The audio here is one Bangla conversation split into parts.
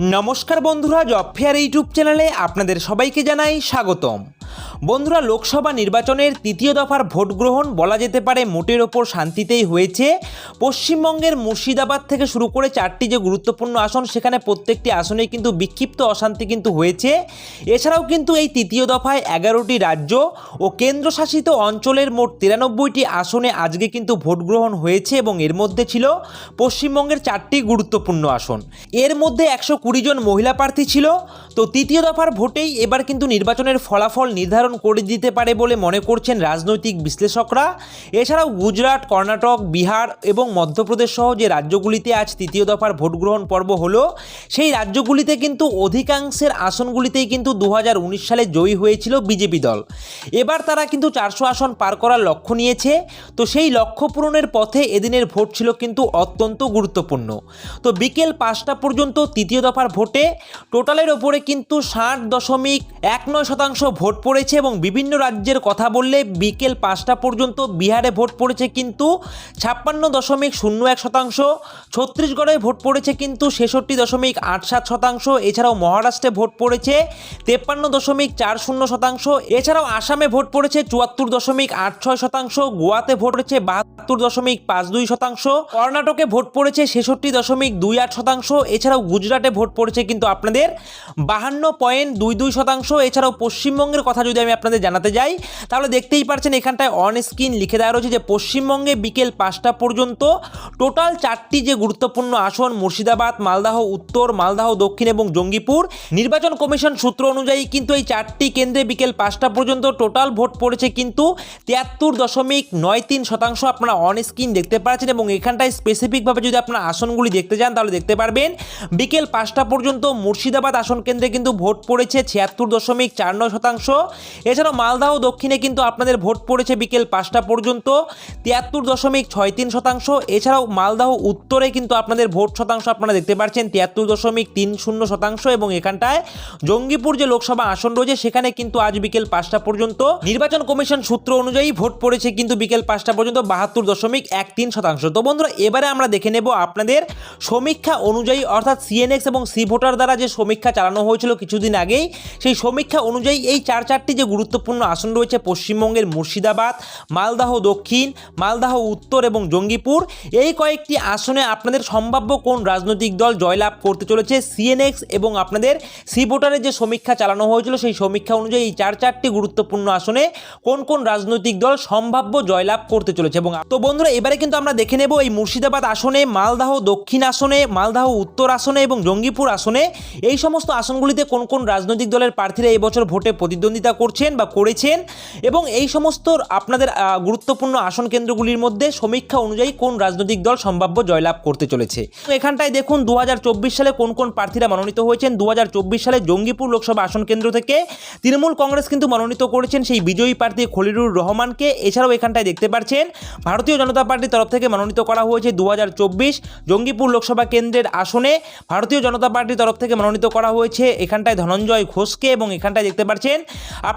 নমস্কার বন্ধুরা জব ফেয়ার ইউটিউব চ্যানেলে আপনাদের সবাইকে জানাই স্বাগতম। বন্ধুরা, লোকসভা নির্বাচনের তৃতীয় দফার ভোট গ্রহণ বলা যেতে পারে মোটের ওপর শান্তিতেই হয়েছে। পশ্চিমবঙ্গের মুর্শিদাবাদ থেকে শুরু করে চারটি যে গুরুত্বপূর্ণ আসন, সেখানে প্রত্যেকটি আসনেই কিন্তু বিক্ষিপ্ত অশান্তি কিন্তু হয়েছে। এছাড়াও কিন্তু এই তৃতীয় দফায় এগারোটি রাজ্য ও কেন্দ্রশাসিত অঞ্চলের মোট তিরানব্বইটি আসনে আজকে কিন্তু ভোট গ্রহণ হয়েছে এবং এর মধ্যে ছিল পশ্চিমবঙ্গের চারটি গুরুত্বপূর্ণ আসন। এর মধ্যে একশো কুড়ি জন মহিলা প্রার্থী ছিল। তো তৃতীয় দফার ভোটেই এবার কিন্তু নির্বাচনের ফলাফল নির্ধারণ করে দিতে পারে বলে মনে করছেন রাজনৈতিক বিশ্লেষকরা। এছাড়াও গুজরাট, কর্ণাটক, বিহার এবং মধ্যপ্রদেশ সহ যে রাজ্যগুলিতে আজ তৃতীয় দফার ভোট গ্রহণ পর্ব হলো, সেই রাজ্যগুলিতে কিন্তু অধিকাংশের আসনগুলিতেই কিন্তু দু হাজার উনিশ সালে জয়ী হয়েছিল বিজেপি দল। এবার তারা কিন্তু চারশো আসন পার করার লক্ষ্য নিয়েছে। তো সেই লক্ষ্য পূরণের পথে এদিনের ভোট ছিল কিন্তু অত্যন্ত গুরুত্বপূর্ণ। তো বিকেল পাঁচটা পর্যন্ত তৃতীয় দফার ভোটে, টোটালের ওপরে কিন্তু ষাট দশমিক এক নয় শতাংশ ভোট পড়েছে এবং বিভিন্ন রাজ্যের কথা বললে বিকেল পাঁচটা পর্যন্ত বিহারে ভোট পড়েছে কিন্তু ছাপ্পান্ন দশমিক শূন্য এক শতাংশ, ছত্তিশগড়ে ভোট পড়েছে কিন্তু ছেষট্টি দশমিক আট সাত শতাংশ, এছাড়াও মহারাষ্ট্রে ভোট পড়েছে তেপ্পান্ন দশমিক চার শূন্য শতাংশ, এছাড়াও আসামে ভোট পড়েছে চুয়াত্তর দশমিক আট ছয় শতাংশ, গোয়াতে ভোট পড়েছে বাহাত্তর দশমিক পাঁচ দুই শতাংশ, কর্ণাটকে ভোট পড়েছে ছেষট্টি দশমিক দুই আট শতাংশ, এছাড়াও গুজরাটে ভোট পড়েছে কিন্তু আপনাদের বাহান্ন পয়েন্ট দুই দুই শতাংশ, এছাড়াও পশ্চিমবঙ্গের কথা যদি আমি আপনাদের জানাতে যাই। তাহলে দেখতেই পারছেন এখানটায় অন স্ক্রিন লিখে দেওয়া রয়েছে যে, পশ্চিমবঙ্গে বিকেল পাঁচটা পর্যন্ত টোটাল চারটি যে গুরুত্বপূর্ণ আসন, মুর্শিদাবাদ, মালদাহ, উত্তর, মালদাহ, দক্ষিণ এবং জঙ্গিপুর, নির্বাচন কমিশন সূত্র অনুযায়ী কিন্তু এই চারটি কেন্দ্রে বিকেল পাঁচটা পর্যন্ত টোটাল ভোট পড়েছে কিন্তু তিয়াত্তর দশমিক নয় তিন শতাংশ আপনারা অন স্ক্রিন দেখতে পাচ্ছেন এবং এখানটায় স্পেসিফিকভাবে যদি আপনারা আসনগুলি দেখতে যান, তাহলে দেখতে পারবেন বিকেল পাঁচটা পর্যন্ত মুর্শিদাবাদ আসন কেন্দ্রে কিন্তু ভোট পড়েছে ছিয়াত্তর দশমিক চার নয় শতাংশ এছাড়াও মালদাহ দক্ষিণে কিন্তু আপনাদের ভোট পড়েছে বিকেল পাঁচটা পর্যন্ত, তিয়াত্তর দশমিক ছয় তিন শতাংশ। এছাড়াও মালদাহ উত্তরে কিন্তু আপনাদের ভোট শতাংশ আপনারা দেখতে পাচ্ছেন, তিয়াত্তর দশমিক তিন শূন্য শতাংশ এবং এখানটায় জঙ্গিপুর যে লোকসভা আসন রয়েছে, সেখানে কিন্তু আজ বিকেল পাঁচটা পর্যন্ত। নির্বাচন কমিশন সূত্র অনুযায়ী ভোট পড়েছে কিন্তু বিকেল পাঁচটা পর্যন্ত বাহাত্তর দশমিক এক তিন শতাংশ। তো বন্ধুরা, এবারে আমরা দেখে নেব আপনাদের সমীক্ষা অনুযায়ী, অর্থাৎ সিএনএক্স এবং সি ভোটার দ্বারা যে সমীক্ষা চালানো হয়েছিল কিছুদিন আগেই, সেই সমীক্ষা অনুযায়ী এই চার চারটি যে গুরুত্বপূর্ণ আসন রয়েছে পশ্চিমবঙ্গের মুর্শিদাবাদ, মালদাহ দক্ষিণ, মালদাহ উত্তর এবং জঙ্গিপুর। এই কয়েকটি আসনে আপনাদের সম্ভাব্য কোন রাজনৈতিক দল জয়লাভ করতে চলেছে? সিএনএক্স এবং আপনাদের সি ভোটারের যে সমীক্ষা চালানো হয়েছিল, সেই সমীক্ষা অনুযায়ী এই চার চারটি গুরুত্বপূর্ণ আসনে কোন কোন রাজনৈতিক দল সম্ভাব্য জয়লাভ করতে চলেছে? এবং তো বন্ধুরা, এবারে কিন্তু আমরা দেখে নেব এই মুর্শিদাবাদ আসনে, মালদাহ দক্ষিণ আসনে, মালদাহ উত্তর আসনে এবং জঙ্গিপুর আসনে এই সমস্ত আসনগুলিতে কোন কোন রাজনৈতিক দলের প্রার্থীরা এই বছর ভোটে প্রতিদ্বন্দ্বিতা করছেন বা করেছেন এবং এই সমস্ত আপনাদের গুরুত্বপূর্ণ আসন কেন্দ্রগুলির মধ্যে সমীক্ষা অনুযায়ী কোন রাজনৈতিক দল সম্ভাব্য জয়লাভ করতে চলেছে। এখানটায় দেখুন দু হাজার চব্বিশ সালে কোন কোন প্রার্থীরা মনোনীত হয়েছেন। দু হাজার চব্বিশ সালে জঙ্গিপুর লোকসভা আসন কেন্দ্র থেকে তৃণমূল কংগ্রেস কিন্তু মনোনীত করেছেন সেই বিজয়ী প্রার্থী খলিরুর রহমানকে। এছাড়াও এখানটায় দেখতে পাচ্ছেন, ভারতীয় জনতা পার্টির তরফ থেকে মনোনীত করা হয়েছে দু হাজার চব্বিশ জঙ্গিপুর লোকসভা কেন্দ্রের আসনে। ভারতীয় জনতা পার্টির তরফ থেকে মনোনীত করা হয়েছে এখানটায় ধনঞ্জয় ঘোষকে এবং এখানটায় দেখতে পাচ্ছেন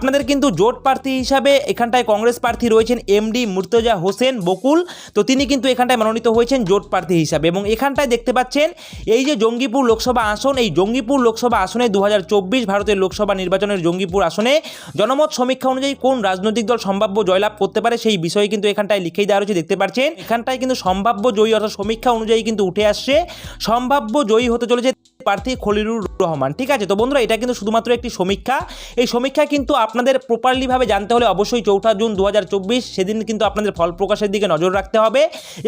আপনাদের কিন্তু জোট প্রার্থী হিসাবে এখানটায় কংগ্রেস প্রার্থী রয়েছেন এমডি মুর্তজা হোসেন বকুল। তো তিনি কিন্তু এখানটায় মনোনীত হয়েছেন জোট প্রার্থী হিসাবে এবং এখানটায় দেখতে পাচ্ছেন এই যে জঙ্গিপুর লোকসভা আসন, এই জঙ্গিপুর লোকসভা আসনে দু হাজার চব্বিশ ভারতের লোকসভা নির্বাচনের জঙ্গিপুর আসনে জনমত সমীক্ষা অনুযায়ী কোন রাজনৈতিক দল সম্ভাব্য জয়লাভ করতে পারে সেই বিষয়ে কিন্তু এখানটায় লিখেই দেওয়া রয়েছে, দেখতে পাচ্ছেন। এখানটায় কিন্তু সম্ভাব্য জয়ী অর্থাৎ সমীক্ষা অনুযায়ী কিন্তু উঠে আসছে, সম্ভাব্য জয়ী হতে চলেছে প্রার্থী খলিলুর রহমান, ঠিক আছে? তো বন্ধুরা, এটা কিন্তু শুধুমাত্র একটি সমীক্ষা। এই সমীক্ষা কিন্তু আপনাদের প্রপারলিভাবে জানতে হলে অবশ্যই চৌঠা জুন দু হাজার চব্বিশ সেদিন কিন্তু আপনাদের ফল প্রকাশের দিকে নজর রাখতে হবে।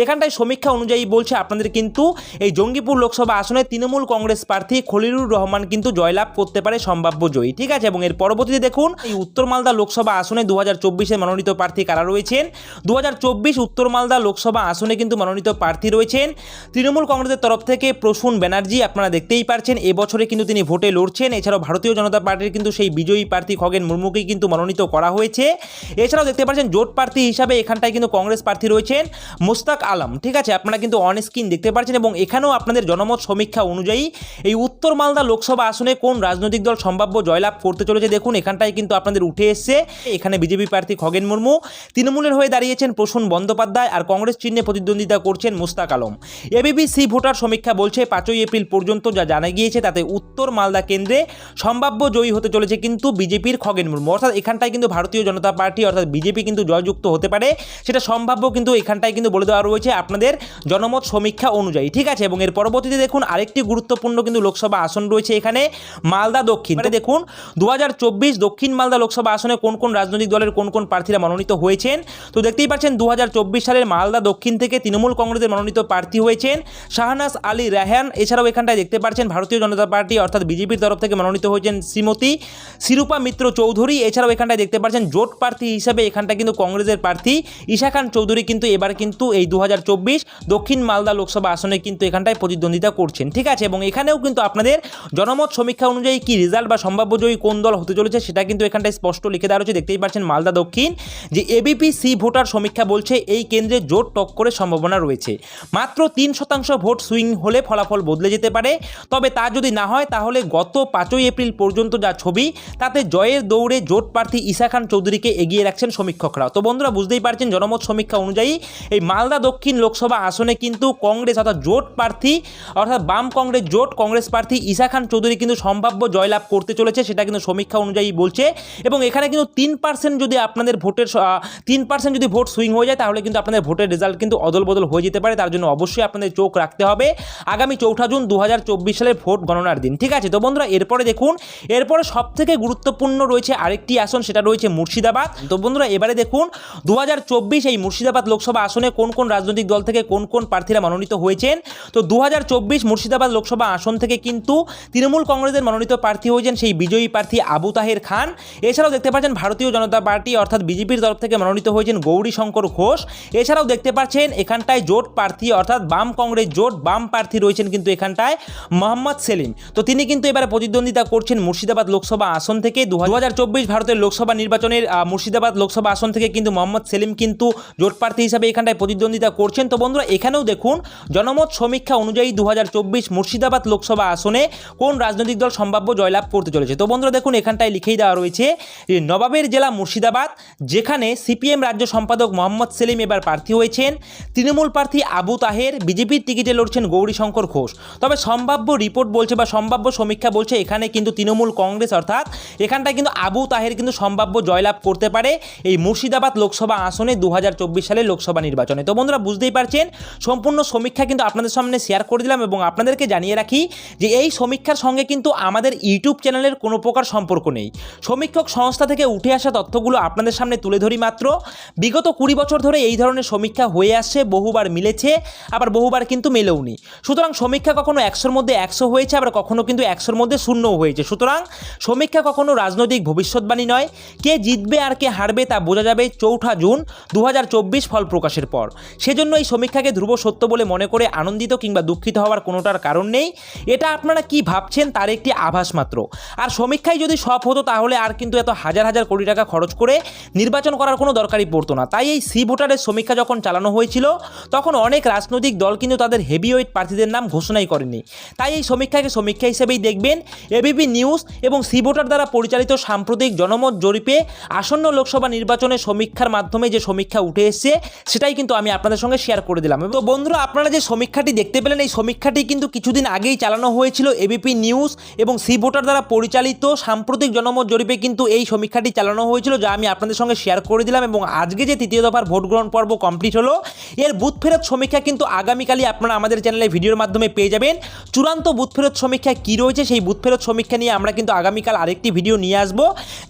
এখানটায় সমীক্ষা অনুযায়ী বলছে আপনাদের কিন্তু এই জঙ্গিপুর লোকসভা আসনে তৃণমূল কংগ্রেস প্রার্থী খলিলুর রহমান কিন্তু জয়লাভ করতে পারে সম্ভাব্য জয়ী। ঠিক আছে? এবং এর পরবর্তীতে দেখুন, এই উত্তর মালদা লোকসভা আসনে দু হাজার মনোনীত প্রার্থী কারা রয়েছেন? দু হাজার চব্বিশ উত্তর মালদা লোকসভা আসনে কিন্তু মনোনীত প্রার্থী রয়েছেন তৃণমূল কংগ্রেসের তরফ থেকে প্রসূন ব্যানার্জি, আপনারা দেখতেই পারছেন। এবছরে কিন্তু তিনি ভোটে লড়ছেন। এছাড়াও ভারতীয় জনতা পার্টির কিন্তু সেই বিজয়ী প্রার্থী খগেন মুর্মুকেই কিন্তু মনোনীত করা হয়েছে। এছাড়াও দেখতে পাচ্ছেন জোট প্রার্থী হিসাবে এখানটায় কিন্তু কংগ্রেস প্রার্থী রয়েছেন মুস্তাক আলম। ঠিক আছে, আপনারা কিন্তু অন স্ক্রিন দেখতে পাচ্ছেন এবং এখানেও আপনাদের জনমত সমীক্ষা অনুযায়ী এই উত্তর মালদা লোকসভা আসনে কোন রাজনৈতিক দল সম্ভাব্য জয়লাভ করতে চলেছে দেখুন, এখানটায় কিন্তু আপনাদের উঠে এসছে। এখানে বিজেপি প্রার্থী খগেন মুর্মু, তৃণমূলের হয়ে দাঁড়িয়েছেন প্রসূন বন্দ্যোপাধ্যায় আর কংগ্রেস চিহ্নে প্রতিদ্বন্দ্বিতা করছেন মুস্তাক আলম। এবিপি সি ভোটার সমীক্ষা বলছে পাঁচই এপ্রিল পর্যন্ত যা জানা গিয়েছে তাতে উত্তর মালদা কেন্দ্রে সম্ভাব্য জয়ী হতে চলেছে কিন্তু বিজেপির খগেন মুর্মু। অর্থাৎ এখানটায় কিন্তু ভারতীয় জনতা পার্টি অর্থাৎ বিজেপি কিন্তু জয়যুক্ত হতে পারে। সেটা সম্ভাব্য কিন্তু এখানটায় কিন্তু বলে দেওয়া রয়েছে আপনাদের জনমত সমীক্ষা অনুযায়ী। ঠিক আছে? এবং এর পরবর্তীতে দেখুন আরেকটি গুরুত্বপূর্ণ কিন্তু লোকসভা আসন রয়েছে এখানে, মালদা দক্ষিণ। দেখুন দু হাজার চব্বিশ দক্ষিণ মালদা লোকসভা আসনে কোন কোন রাজনৈতিক দলের কোন কোন প্রার্থীরা মনোনীত হয়েছেন? তো দেখতেই পাচ্ছেন দু হাজার চব্বিশ সালের মালদা দক্ষিণ থেকে তৃণমূল কংগ্রেসের মনোনীত প্রার্থী হয়েছেন শাহনাজ আলী রাহান। এছাড়াও এখানটায় দেখতে পাচ্ছেন ভারতীয় জনতা পার্টি অর্থাৎ বিজেপির তরফ থেকে মনোনীত হয়েছেন শ্রীমতী শিরূপা মিত্র চৌধুরী। এছাড়াও এখানটায় দেখতে পাচ্ছেন জোট প্রার্থী হিসাবে এখানটা কিন্তু কংগ্রেসের প্রার্থী। ঈশা খান চৌধুরী কিন্তু এবার কিন্তু এই দু হাজার চব্বিশ দক্ষিণ মালদা লোকসভা আসনে কিন্তু এখানটায় প্রতিদ্বন্দ্বিতা করছেন। ঠিক আছে, এবং এখানেও কিন্তু আপনাদের জনমত সমীক্ষা অনুযায়ী কি রেজাল্ট বা সম্ভাব্য জয়ী কোন দল হতে চলেছে সেটা কিন্তু এখানটায় স্পষ্ট লিখে দেওয়া রয়েছে। দেখতেই পাচ্ছেন মালদা দক্ষিণ, যে এবিপি সি ভোটার সমীক্ষা বলছে এই কেন্দ্রে জোট টক্করের সম্ভাবনা রয়েছে। মাত্র তিন শতাংশ ভোট সুইং হলে ফলাফল বদলে যেতে পারে। তবে তা যদি না হয়, তাহলে গত পাঁচই এপ্রিল পর্যন্ত যা ছবি, তাতে জয়ের দৌড়ে জোট প্রার্থী ঈশা খান চৌধুরীকে এগিয়ে রাখছেন সমীক্ষকরা। তো বন্ধুরা, বুঝতেই পারছেন, জনমত সমীক্ষা অনুযায়ী এই মালদা দক্ষিণ লোকসভা আসনে কিন্তু কংগ্রেস অর্থাৎ জোট প্রার্থী, অর্থাৎ বাম কংগ্রেস জোট কংগ্রেস প্রার্থী ঈশা খান চৌধুরী কিন্তু সম্ভাব্য জয়লাভ করতে চলেছে, সেটা কিন্তু সমীক্ষা অনুযায়ী বলছে। এবং এখানে কিন্তু তিন পার্সেন্ট যদি আপনাদের ভোটের তিন পার্সেন্ট যদি ভোট সুইং হয়ে যায়, তাহলে কিন্তু আপনাদের ভোটের রেজাল্ট কিন্তু অদল বদল হয়ে যেতে পারে, তার জন্য অবশ্যই আপনাদের চোখ রাখতে হবে। আগামী চৌঠা জুন দু সালের ভোট গণনার দিন, ঠিক আছে? তো বন্ধুরা, এরপরে দেখুন, এরপরে সব থেকে গুরুত্বপূর্ণ রয়েছে আরেকটি আসন, সেটা রয়েছে মুর্শিদাবাদ। তো বন্ধুরা, এবারে দেখুন দু হাজার চব্বিশ এই মুর্শিদাবাদ লোকসভা আসনে কোন কোন রাজনৈতিক দল থেকে কোন কোন প্রার্থীরা মনোনীত হয়েছেন? তো দু হাজার চব্বিশ মুর্শিদাবাদ লোকসভা আসন থেকে কিন্তু তৃণমূল কংগ্রেসের মনোনীত প্রার্থী হয়েছেন সেই বিজয়ী প্রার্থী আবু তাহের খান। এছাড়াও দেখতে পাচ্ছেন, ভারতীয় জনতা পার্টি অর্থাৎ বিজেপির তরফ থেকে মনোনীত হয়েছেন গৌরী শঙ্কর ঘোষ। এছাড়াও দেখতে পাচ্ছেন, এখানটায় জোট প্রার্থী অর্থাৎ বাম কংগ্রেস জোট বাম প্রার্থী রয়েছেন কিন্তু এখানটায় মোহাম্মদ সেলিম। তো তিনি কিন্তু এবারে প্রতিদ্বন্দ্বিতা করছেন মুর্শিদাবাদ লোকসভা আসন থেকে দু হাজার চব্বিশ ভারতের লোকসভা নির্বাচনের মুর্শিদাবাদ লোকসভা আসন থেকে কিন্তু মোহাম্মদ সেলিম কিন্তু জোট প্রার্থী হিসাবে এখানটায় প্রতিদ্বন্দ্বিতা করছেন। তো বন্ধুরা, এখানেও দেখুন, জনমত সমীক্ষা অনুযায়ী দু হাজার চব্বিশ মুর্শিদাবাদ লোকসভা আসনে কোন রাজনৈতিক দল সম্ভাব্য জয়লাভ করতে চলেছে? তো বন্ধুরা, দেখুন, এখানটায় লিখেই দেওয়া রয়েছে নবাবের জেলা মুর্শিদাবাদ, যেখানে সিপিএম রাজ্য সম্পাদক মোহাম্মদ সেলিম এবার প্রার্থী হয়েছেন। তৃণমূল প্রার্থী আবু তাহের, বিজেপির টিকিটে লড়ছেন গৌরীশঙ্কর ঘোষ। তবে সম্ভাব্য রিপোর্ট বলছে বা সম্ভাব্য সমীক্ষা বলছে, এখানে কিন্তু তৃণমূল কংগ্রেস অর্থাৎ, এখানটায় কিন্তু আবু তাহের কিন্তু সম্ভাব্য জয়লাভ করতে পারে এই মুর্শিদাবাদ লোকসভা আসনে দু সালের লোকসভা নির্বাচনে। তো বন্ধুরা, বুঝতেই পারছেন, সম্পূর্ণ সমীক্ষা কিন্তু আপনাদের সামনে শেয়ার করে দিলাম এবং আপনাদেরকে জানিয়ে রাখি যে এই সমীক্ষার সঙ্গে কিন্তু আমাদের ইউটিউব চ্যানেলের কোনো প্রকার সম্পর্ক নেই। সমীক্ষক সংস্থা থেকে উঠে আসা তথ্যগুলো আপনাদের সামনে তুলে ধরি মাত্র। বিগত কুড়ি বছর ধরে এই ধরনের সমীক্ষা হয়ে আসছে, বহুবার মিলেছে, আবার বহুবার কিন্তু মেলেওনি সুতরাং সমীক্ষা কখনো একশোর মধ্যে একশো হয়েছে, আবার কখনো কিন্তু একশোর মধ্যে শূন্যও হয়েছে। সুতরাং সমীক্ষা কখনো রাজনৈতিক ভবিষ্যৎবাণী নয়, কে জিতবে আর কে হারবে তা বোঝা যাবে চৌঠা জুন দু হাজার চব্বিশ ফল প্রকাশের পর। সেজন্য এই সমীক্ষাকে ধ্রুব সত্য বলে মনে করে আনন্দিত কিংবা দুঃখিত হওয়ার কোনোটার কারণ নেই। এটা আপনারা কি ভাবছেন তার একটি আভাস মাত্র। আর সমীক্ষায় যদি সব হতো তাহলে আর কিন্তু এত হাজার হাজার কোটি টাকা খরচ করে নির্বাচন করার কোনো দরকারই পড়তো না। তাই এই সি ভোটারের সমীক্ষা যখন চালানো হয়েছিল, তখন অনেক রাজনৈতিক দল কিন্তু তাদের হেভিওয়েট প্রার্থীদের নাম ঘোষণাই করেনি। তাই এই সমীক্ষাকে সমীক্ষা হিসেবেই দেখবেন এবিপি নিউজ এবং সি ভোটার দ্বারা পরিচালিত সাম্প্রতিক জনমত জরিপে আসন্ন লোকসভা নির্বাচনের সমীক্ষার মাধ্যমে যে সমীক্ষা উঠে এসছে, সেটাই কিন্তু আমি আপনাদের সঙ্গে শেয়ার করে দিলাম। তো বন্ধুরা, আপনারা যে সমীক্ষাটি দেখতে পেলেন, এই সমীক্ষাটি কিন্তু কিছুদিন আগেই চালানো হয়েছিল এবিপি নিউজ এবং সি ভোটার দ্বারা পরিচালিত সাম্প্রতিক জনমত জরিপে কিন্তু এই সমীক্ষাটি চালানো হয়েছিল, যা আমি আপনাদের সঙ্গে শেয়ার করে দিলাম। এবং আজকে যে তৃতীয় দফার ভোট গ্রহণ পর্ব কমপ্লিট হলো, এর বুথ ফেরত সমীক্ষা কিন্তু আগামীকালই আপনারা আমাদের চ্যানেলে ভিডিওর মাধ্যমে পেয়ে যাবেন। চূড়ান্ত বুথ ফেরত সমীক্ষা কী রয়েছে, সেই বুথ ফেরত সমীক্ষা নিয়ে আমরা কিন্তু আগামীকাল আরেকটি ভিডিও নিয়ে আসব।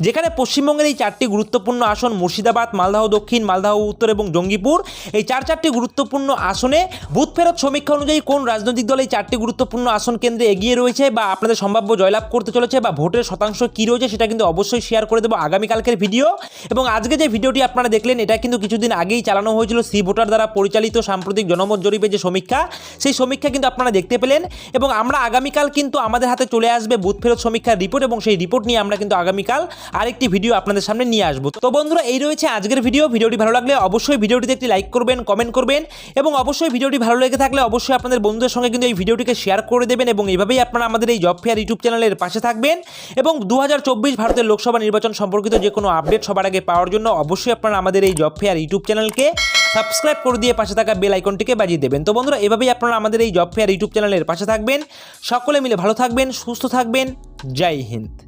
যেখানে পশ্চিমবঙ্গের এই চারটি গুরুত্বপূর্ণ আসন মুর্শিদাবাদ, মালদাহ দক্ষিণ, মালদাহ উত্তর এবং জঙ্গিপুর, এই চার চারটি গুরুত্বপূর্ণ আসনে বুথ ফেরত সমীক্ষা অনুযায়ী কোন রাজনৈতিক দল এই চারটি গুরুত্বপূর্ণ আসন কেন্দ্রে এগিয়ে রয়েছে বা আপনাদের সম্ভাব্য জয়লাভ করতে চলেছে বা ভোটের শতাংশ কী রয়েছে সেটা কিন্তু অবশ্যই শেয়ার করে দেবো আগামীকালকের ভিডিও এবং আজকে যে ভিডিওটি আপনারা দেখলেন, এটা কিন্তু কিছুদিন আগেই চালানো হয়েছিল সি ভোটার দ্বারা পরিচালিত সাম্প্রতিক জনমত জরিপে যে সমীক্ষা, সেই সমীক্ষা কিন্তু আপনারা দেখতে পেলেন। এবং আমরা আগামীকাল কিন্তু আমাদের হাতে চলে আসবে বুথ ফেরত সমীক্ষার রিপোর্ট এবং সেই রিপোর্ট নিয়ে আমরা কিন্তু আগামীকাল আরেকটি ভিডিও আপনাদের সামনে নিয়ে আসব। তো বন্ধুরা, এই রয়েছে আজকের ভিডিও ভিডিওটি ভালো লাগলে অবশ্যই ভিডিওটিতে একটি লাইক করবেন কমেন্ট করবেন এবং অবশ্যই ভিডিওটি ভালো লেগে থাকলে অবশ্যই আপনাদের বন্ধুদের সঙ্গে কিন্তু এই ভিডিওটিকে শেয়ার করে দেবেন এবং এইভাবেই আপনারা আমাদের এই জব ফেয়ার ইউটিউব চ্যানেলের পাশে থাকবেন এবং দু হাজার চব্বিশ ভারতের লোকসভা নির্বাচন সম্পর্কিত যে কোনো আপডেট সবার আগে পাওয়ার জন্য অবশ্যই আপনারা আমাদের এই জব ফেয়ার ইউটিউব চ্যানেলকে সাবস্ক্রাইব করে দিয়ে পাশে থাকা বেল আইকনটিকে বাজিয়ে দেবেন। তো বন্ধুরা, এভাবেই আপনারা আমাদের এই জব ফেয়ার ইউটিউব চ্যানেলের পাশে থাকবেন। সকলে মিলে ভালো থাকবেন, সুস্থ থাকবেন। জয় হিন্দ।